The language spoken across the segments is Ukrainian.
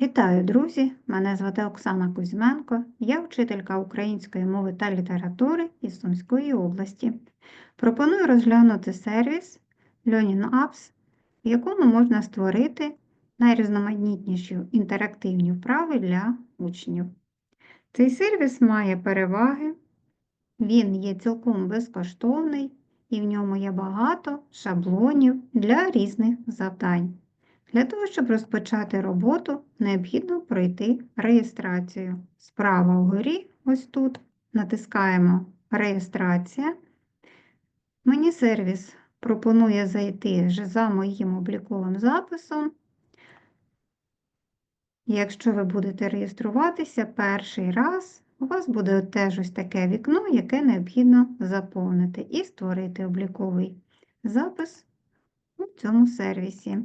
Вітаю, друзі! Мене звати Оксана Кузьменко, я вчителька української мови та літератури із Сумської області. Пропоную розглянути сервіс Learning Apps, в якому можна створити найрізноманітніші інтерактивні вправи для учнів. Цей сервіс має переваги, він є цілком безкоштовний і в ньому є багато шаблонів для різних завдань. Для того, щоб розпочати роботу, необхідно пройти реєстрацію. Справа вгорі, ось тут, натискаємо Реєстрація. Мені сервіс пропонує зайти вже за моїм обліковим записом. Якщо ви будете реєструватися перший раз, у вас буде теж ось таке вікно, яке необхідно заповнити і створити обліковий запис у цьому сервісі.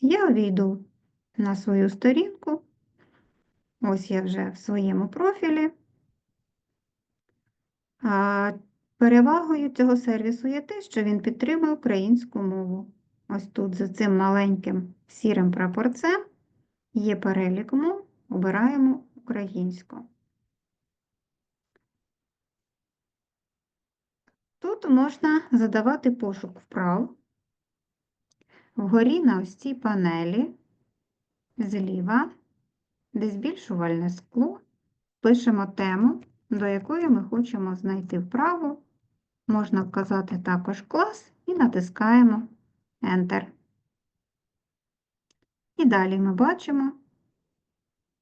Я увійду на свою сторінку. Ось я вже в своєму профілі. А перевагою цього сервісу є те, що він підтримує українську мову. Ось тут за цим маленьким сірим прапорцем є перелік мов, обираємо українську. Тут можна задавати пошук вправ. Вгорі на ось цій панелі зліва, де збільшувальне скло, пишемо тему, до якої ми хочемо знайти вправу. Можна вказати також клас і натискаємо Enter. І далі ми бачимо,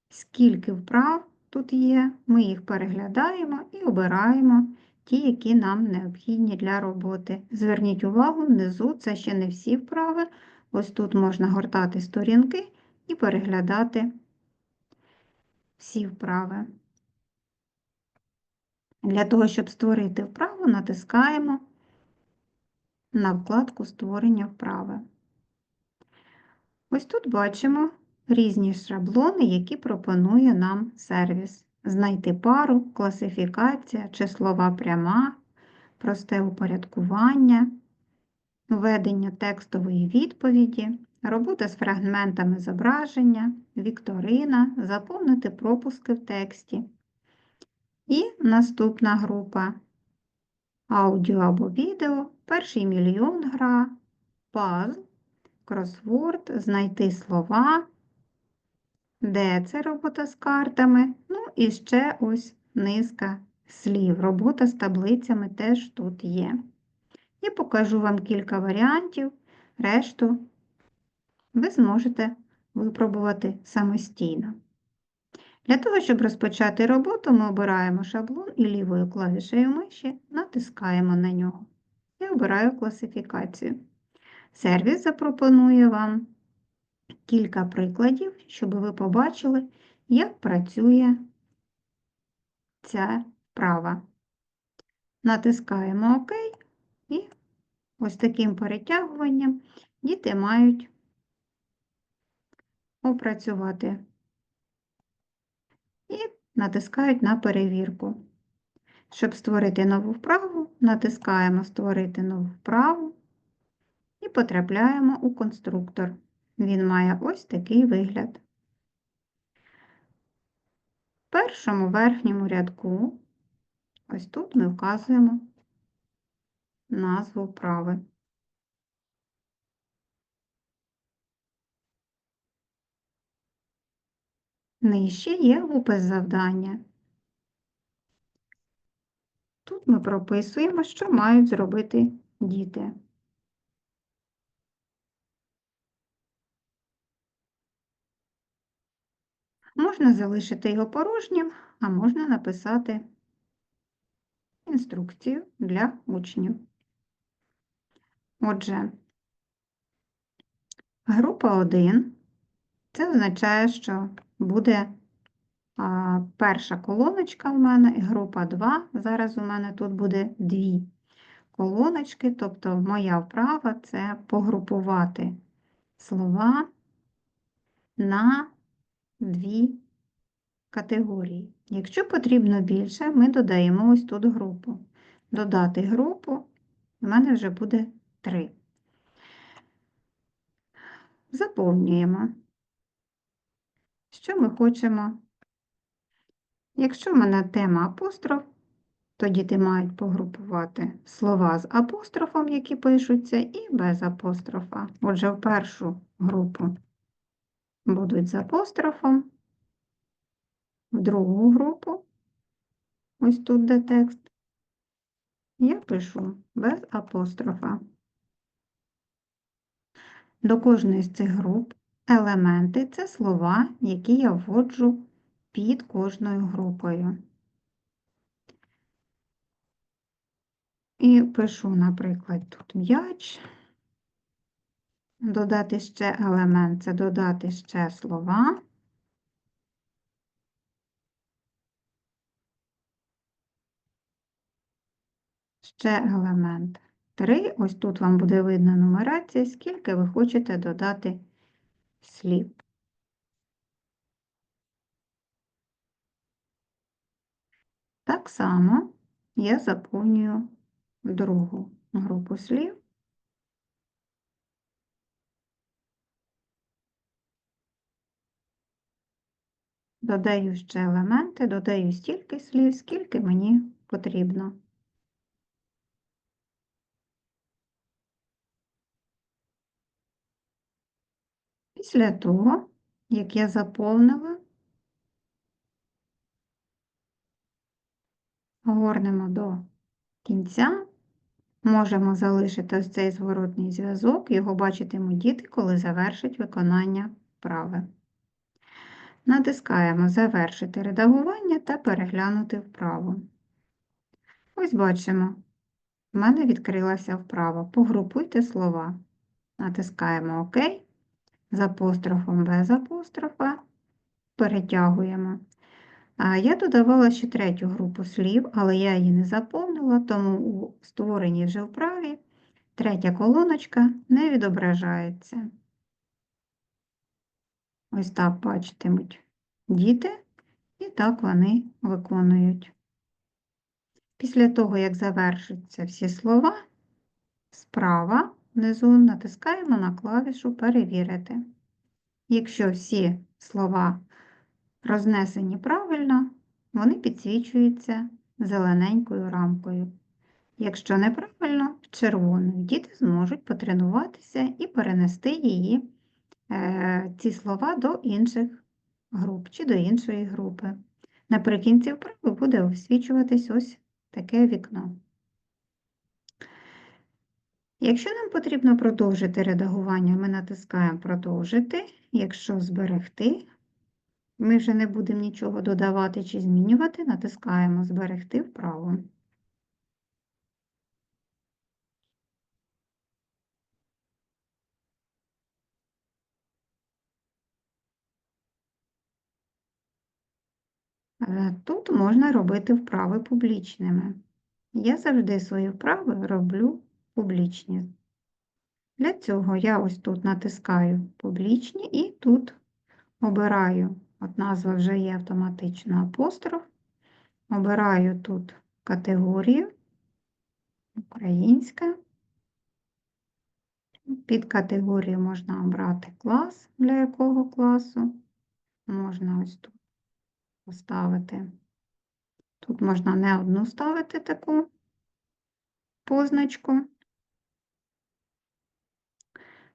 скільки вправ тут є. Ми їх переглядаємо і обираємо ті, які нам необхідні для роботи. Зверніть увагу, внизу це ще не всі вправи. Ось тут можна гортати сторінки і переглядати всі вправи. Для того, щоб створити вправу, натискаємо на вкладку Створення вправи. Ось тут бачимо різні шаблони, які пропонує нам сервіс знайти пару, класифікація, числова пряма, просте упорядкування, введення текстової відповіді, робота з фрагментами зображення, вікторина, заповнити пропуски в тексті. І наступна група аудіо або відео, перший мільйон гра, пазл, кросворд, знайти слова, де це робота з картами. Ну і ще ось низка слів. Робота з таблицями теж тут є. Я покажу вам кілька варіантів, решту ви зможете випробувати самостійно. Для того, щоб розпочати роботу, ми обираємо шаблон і лівою клавішею миші натискаємо на нього. Я обираю класифікацію. Сервіс запропонує вам кілька прикладів, щоб ви побачили, як працює ця вправа. Натискаємо ОК і ось таким перетягуванням діти мають опрацювати і натискають на перевірку. Щоб створити нову вправу, натискаємо Створити нову вправу і потрапляємо у конструктор. Він має ось такий вигляд. В першому верхньому рядку, ось тут ми вказуємо назву вправи. Нижче є опис завдання. Тут ми прописуємо, що мають зробити діти. Можна залишити його порожнім, а можна написати інструкцію для учнів. Отже, група 1 це означає, що буде а, перша колоночка в мене і група 2. Зараз у мене тут буде дві колоночки, тобто моя вправа це погрупувати слова на дві категорії. Якщо потрібно більше, ми додаємо ось тут групу. Додати групу, в мене вже буде 3. Заповнюємо. що ми хочемо. Якщо в мене тема апостроф, то діти мають погрупувати слова з апострофом, які пишуться, і без апострофа. Отже, в першу групу будуть з апострофом, в другу групу, ось тут де текст, я пишу без апострофа. До кожної з цих груп елементи це слова, які я вводжу під кожною групою. І пишу, наприклад, тут м'яч. Додати ще елемент це додати ще слова. Ще елемент 3. Ось тут вам буде видно нумерація, скільки ви хочете додати слів. Так само я заповнюю другу групу слів. Додаю ще елементи, додаю стільки слів, скільки мені потрібно. Після того, як я заповнила, горнемо до кінця, можемо залишити ось цей зворотний зв'язок, його бачитимуть діти, коли завершать виконання вправи. Натискаємо Завершити редагування та переглянути вправу. Ось бачимо, в мене відкрилася вправа. Погрупуйте слова. Натискаємо ОК з апострофом без апострофа, перетягуємо. Я додавала ще третю групу слів, але я її не заповнила, тому у створеній вже вправі третя колоночка не відображається. Ось так бачитимуть діти, і так вони виконують. Після того, як завершаться всі слова, справа внизу натискаємо на клавішу Перевірити. Якщо всі слова рознесені правильно, вони підсвічуються зелененькою рамкою. Якщо неправильно, червоною, діти зможуть потренуватися і перенести її, ці слова до інших груп чи до іншої групи. Наприкінці вправи буде освічуватись ось таке вікно. Якщо нам потрібно продовжити редагування, ми натискаємо Продовжити. Якщо зберегти, ми вже не будемо нічого додавати чи змінювати, натискаємо Зберегти вправо. Тут можна робити вправи публічними. Я завжди свої вправи роблю публічні. Для цього я ось тут натискаю публічні і тут обираю, от назва вже є автоматично апостроф, обираю тут категорію українська. Під категорію можна обрати клас, для якого класу. Можна ось тут поставити. Тут можна не одну ставити таку позначку.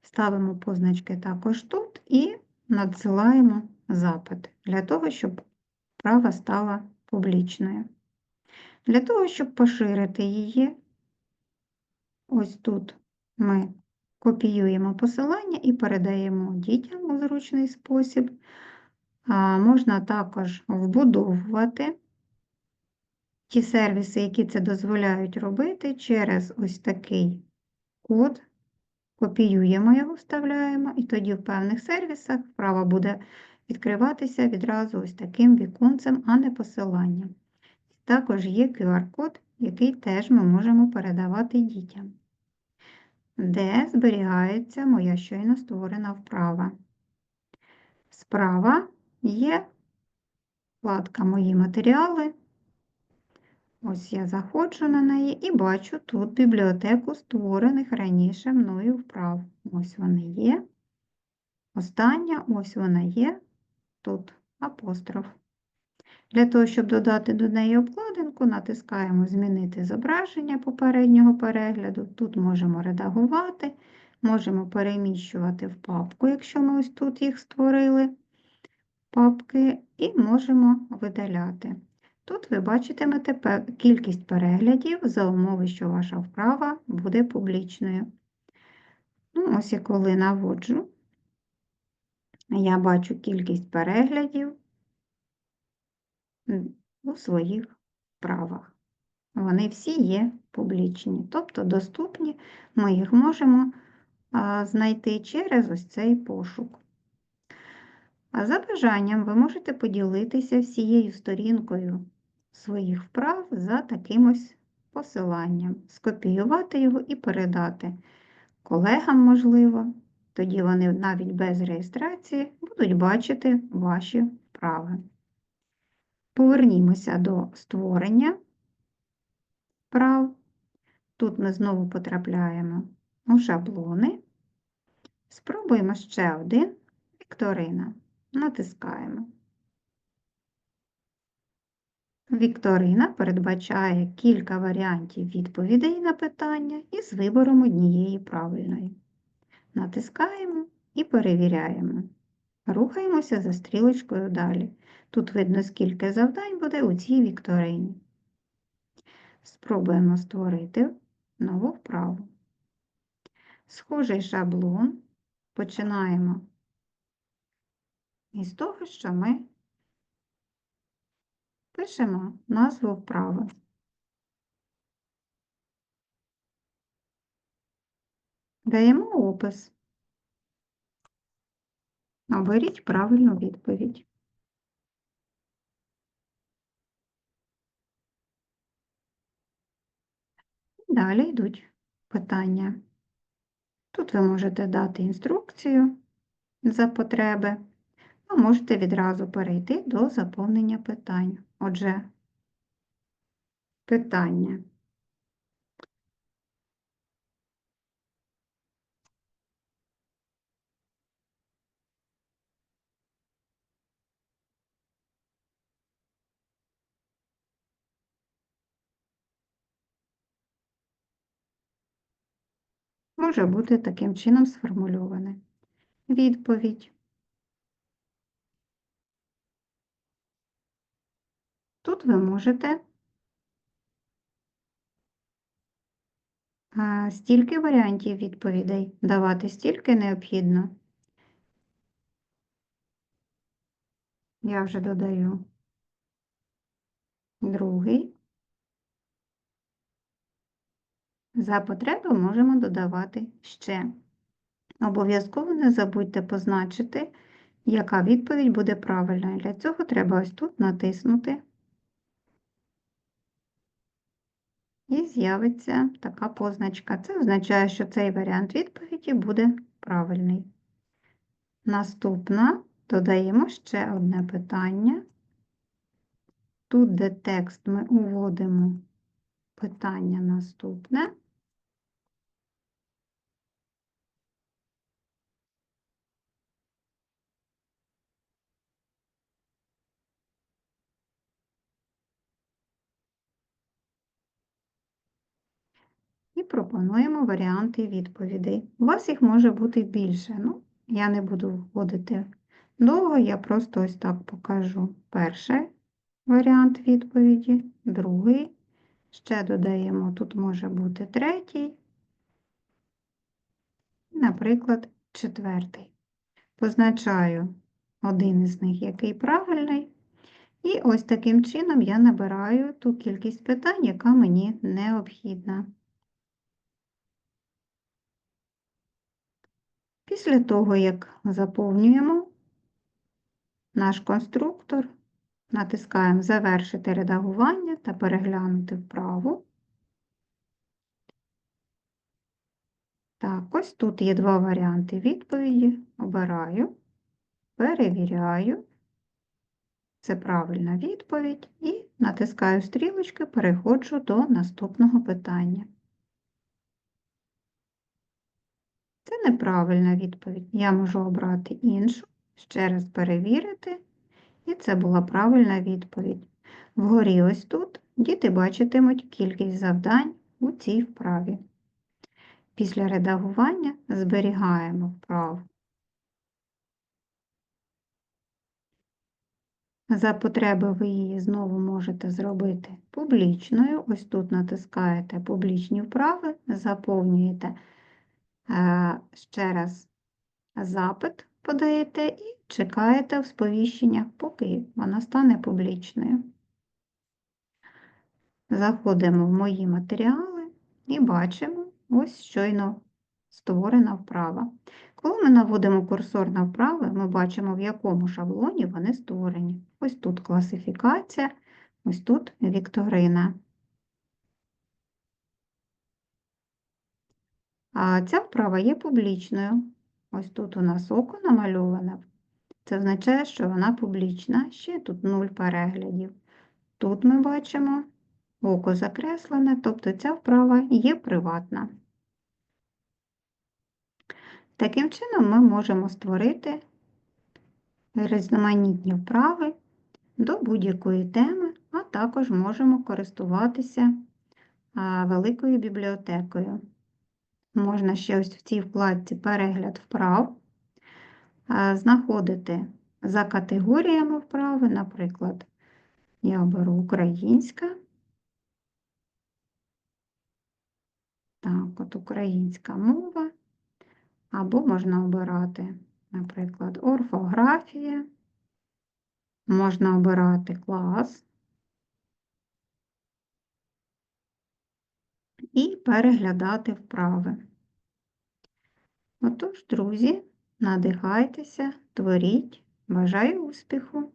Ставимо позначки також тут і надсилаємо запит для того, щоб права стала публічною. Для того, щоб поширити її, ось тут ми копіюємо посилання і передаємо дітям у зручний спосіб. Можна також вбудовувати ті сервіси, які це дозволяють робити, через ось такий код. Копіюємо його, вставляємо, і тоді в певних сервісах вправа буде відкриватися відразу ось таким віконцем, а не посиланням. Також є QR-код, який теж ми можемо передавати дітям, де зберігається моя щойно створена вправа. Справа є вкладка Мої матеріали. Ось я заходжу на неї і бачу тут бібліотеку створених раніше мною вправ. Ось вони є. Остання, ось вона є. Тут апостроф. Для того, щоб додати до неї обкладинку, натискаємо Змінити зображення попереднього перегляду. Тут можемо редагувати, можемо переміщувати в папку, якщо ми ось тут їх створили, папки, і можемо видаляти. Тут ви бачитимете кількість переглядів за умови, що ваша вправа буде публічною. Ну, ось я коли наводжу, я бачу кількість переглядів у своїх вправах. Вони всі є публічні, тобто доступні, ми їх можемо знайти через ось цей пошук. А за бажанням ви можете поділитися всією сторінкою своїх вправ за таким ось посиланням, скопіювати його і передати колегам, можливо. Тоді вони навіть без реєстрації будуть бачити ваші вправи. Повернімося до створення вправ. Тут ми знову потрапляємо у шаблони. Спробуємо ще один вікторина. Натискаємо. Вікторина передбачає кілька варіантів відповідей на питання із вибором однієї правильної. Натискаємо і перевіряємо. Рухаємося за стрілочкою далі. Тут видно, скільки завдань буде у цій вікторині. Спробуємо створити нову вправу. Схожий шаблон починаємо із того, що ми пишемо назву вправи. Даємо опис. Оберіть правильну відповідь. Далі йдуть питання. Тут ви можете дати інструкцію за потреби, можете відразу перейти до заповнення питань. Отже, питання. може бути таким чином сформульоване. Відповідь. Тут ви можете стільки варіантів відповідей давати, стільки необхідно. Я вже додаю другий. За потреби можемо додавати ще. Обов'язково не забудьте позначити, яка відповідь буде правильною. Для цього треба ось тут натиснути. І з'явиться така позначка. Це означає, що цей варіант відповіді буде правильний. Наступна додаємо ще одне питання. Тут, де текст, ми уводимо питання наступне. І пропонуємо варіанти відповідей. У вас їх може бути більше. Ну, я не буду вводити довго, я просто ось так покажу. Перший варіант відповіді, другий. Ще додаємо, тут може бути третій, наприклад, четвертий. Позначаю один із них, який правильний. І ось таким чином я набираю ту кількість питань, яка мені необхідна. Після того, як заповнюємо наш конструктор, натискаємо Завершити редагування та переглянути вправу. Так, ось тут є два варіанти відповіді. Обираю, перевіряю. Це правильна відповідь і натискаю стрілочки, переходжу до наступного питання. Це неправильна відповідь. Я можу обрати іншу, ще раз перевірити І це була правильна відповідь. Вгорі ось тут діти бачитимуть кількість завдань у цій вправі. Після редагування зберігаємо вправу. За потреби ви її знову можете зробити публічною. Ось тут натискаєте публічні вправи, заповнюєте ще раз запит, подаєте і чекаєте в сповіщеннях, поки вона стане публічною. Заходимо в мої матеріали і бачимо ось щойно створена вправа. Коли ми наводимо курсор на вправи, ми бачимо, в якому шаблоні вони створені. Ось тут класифікація, ось тут вікторина. А ця вправа є публічною. Ось тут у нас око намальоване. Це означає, що вона публічна. Ще тут нуль переглядів. Тут ми бачимо око закреслене, тобто ця вправа є приватна. Таким чином ми можемо створити різноманітні вправи до будь-якої теми, а також можемо користуватися великою бібліотекою. Можна ще ось в цій вкладці перегляд вправ, знаходити за категоріями вправи, наприклад, я оберу українська. Так, от українська мова. Або можна обирати, наприклад, орфографія, можна обирати клас і переглядати вправи. Отож, друзі, надихайтеся, творіть, бажаю успіху!